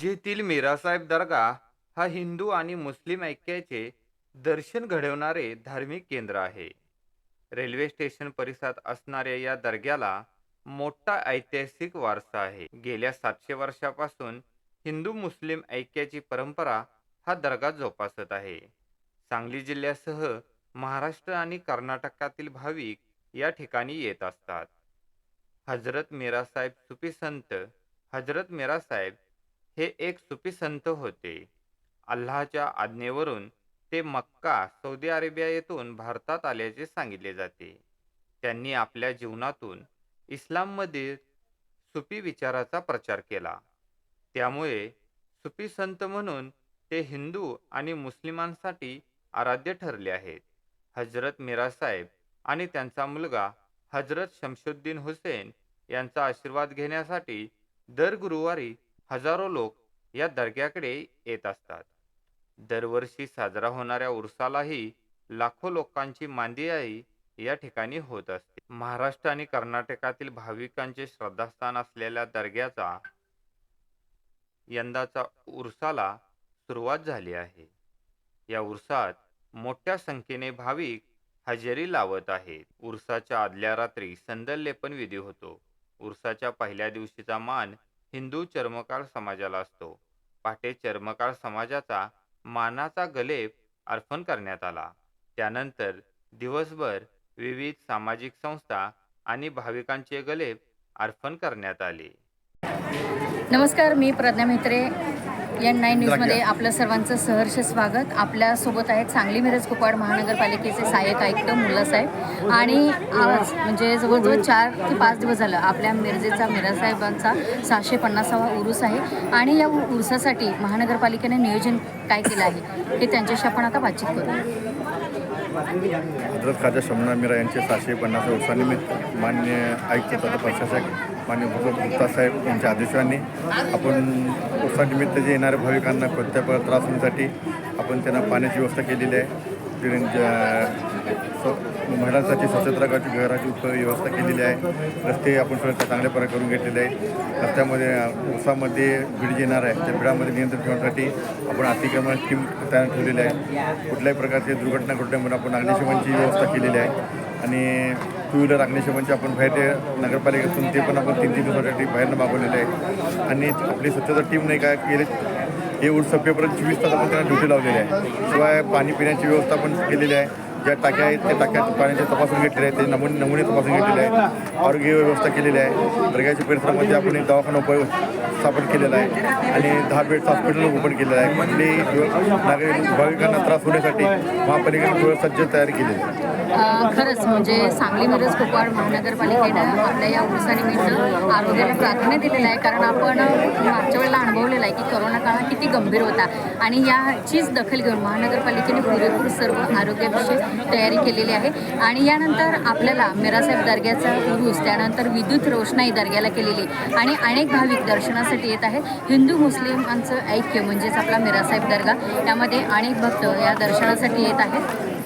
जेथील मीरासाहेब दर्गा हा हिंदू आणि मुस्लिम ऐक्याचे दर्शन घडवणारे धार्मिक केंद्र आहे. रेल्वे स्टेशन परिसरात असणाऱ्या या दर्ग्याला मोठा ऐतिहासिक वारसा आहे. गेल्या सातशे वर्षापासून हिंदू मुस्लिम ऐक्याची परंपरा हा दर्गा जोपासत आहे. सांगली जिल्ह्यासह महाराष्ट्र आणि कर्नाटकातील भाविक या ठिकाणी येत असतात. हजरत मीरासाहेब सुफी संत हजरत मीरासाहेब हे एक सुफी संत होते. अल्लाहच्या आज्ञेवरून ते मक्का सौदी अरेबिया येथून भारतात आल्याचे सांगितले जाते. त्यांनी आपल्या जीवनातून इस्लाममध्ये सुफी विचाराचा प्रचार केला. त्यामुळे सुफी संत म्हणून ते हिंदू आणि मुस्लिमांसाठी आराध्य ठरले आहेत. हजरत मीरासाहेब आणि त्यांचा मुलगा हजरत शमशुद्दीन हुसेन यांचा आशीर्वाद घेण्यासाठी दर गुरुवारी हजारो लोक या दर्ग्याकडे येत असतात. दरवर्षी साजरा होणाऱ्या उरसालाही लाखो लोकांची मांदियाई या ठिकाणी होत असते. महाराष्ट्र आणि कर्नाटकातील भाविकांचे श्रद्धास्थान असलेल्या दर्ग्याचा यंदाचा उरसाला सुरुवात झाली आहे. या उरसात मोठ्या संख्येने भाविक हजेरी लावत आहेत. उरसाच्या आदल्या रात्री संदललेपन विधी होतो. उरसाच्या पहिल्या दिवशीचा मान हिंदू चर्मकार समाजाला असतो. पाटे चर्मकार समाजाचा मानाचा गलेप अर्पण करण्यात आला. त्यानंतर दिवसभर विविध सामाजिक संस्था आणि भाविकांचे गलेप अर्पण करण्यात आले. नमस्कार मी प्रज्ञा म्हेत्रे. एन नाईन न्यूजमध्ये आपलं सर्वांचं सहर्ष स्वागत. आपल्यासोबत आहेत सांगली मिरज कुपवाड महानगरपालिकेचे सहाय्यक आयुक्त मुल्लासाहेब आणि आज म्हणजे जवळजवळ चार ते पाच दिवस झालं आपल्या मिरजेचा मिरासाहेबांचा सहाशे पन्नासावा उरूस आहे. आणि या उरुसासाठी महानगरपालिकेने नियोजन काय केलं आहे हे त्यांच्याशी आपण आता बातचीत करू. हजरत खाजा शमना मीरा यांचे सहाशे पन्नास वर्षानिमित्त मान्य आयुक्त तथा प्रशासक मान्य भगवत गुप्ता साहेब यांच्या आदेशाने आपण उत्सवानिमित्त जे येणाऱ्या भाविकांना कोणत्या त्रास होण्यासाठी आपण त्यांना पाण्याची व्यवस्था केलेली आहे. तिकडे uh, स्व- महिलांसाठी स्वच्छतागृहाची घराची उप व्यवस्था केलेली आहे. रस्ते आपण सगळं चांगल्या प्रकारे करून घेतलेले आहे रस्त्यामध्ये उसामध्ये भीड येणार आहे. त्या भिडामध्ये नियंत्रण ठेवण्यासाठी आपण अतिक्रमण टीम तयार ठेवलेली आहे. कुठल्याही प्रकारची दुर्घटना घडल्यामुळे म्हणून आपण अग्निशमनची व्यवस्था केलेली आहे. आणि टू व्हीलर अग्निशमनचे आपण बाहेर नगरपालिकेतून ते पण आपण तीन तीन दिवसासाठी बाहेरनं मागवलेले आहे. आणि आपली स्वच्छता टीम नाही काय केले हे उठ सप्पेपर्यंत चोवीस तास आपण त्यांना ड्युटी लावलेली आहे. शिवाय पाणी पिण्याची व्यवस्था पण केलेली आहे. ज्या टाक्या आहेत त्या टाक्या पाण्याचे तपासून घेतले आहेत ते नमुने नमुने तपासून घेतलेले आहे. आरोग्य व्यवस्था केलेली आहे. दर्ग्याच्या परिसरामध्ये आपण एक दवाखाना उपाय स्थापन केलेला आहे. आणि दहा बेडचं हॉस्पिटल ओपन केलेलं आहे. म्हणजे नागरिक भाविकांना त्रास होण्यासाठी महापालिकेने सज्ज तयारी केलेली आहे. खरंच म्हणजे सांगली मिरज कुपवाड महानगरपालिकेनं आपल्या या उरसानिमित्त आरोग्याला प्राधान्य दिलेलं आहे. कारण आपण मागच्या वेळेला अनुभवलेलं आहे की करोना काळ किती गंभीर होता. आणि याचीच दखल घेऊन महानगरपालिकेने पुरेपूर सर्व आरोग्याविषयी तयारी केलेली आहे. आणि यानंतर आपल्याला मिरासाहेब दर्ग्याचा उरूस त्यानंतर विद्युत रोषणाई दर्ग्याला केलेली आणि अनेक भाविक दर्शनासाठी येत आहेत. हिंदू मुस्लिमांचं ऐक्य म्हणजेच आपला मिरासाहेब दर्गा. यामध्ये अनेक भक्त या दर्शनासाठी येत आहेत.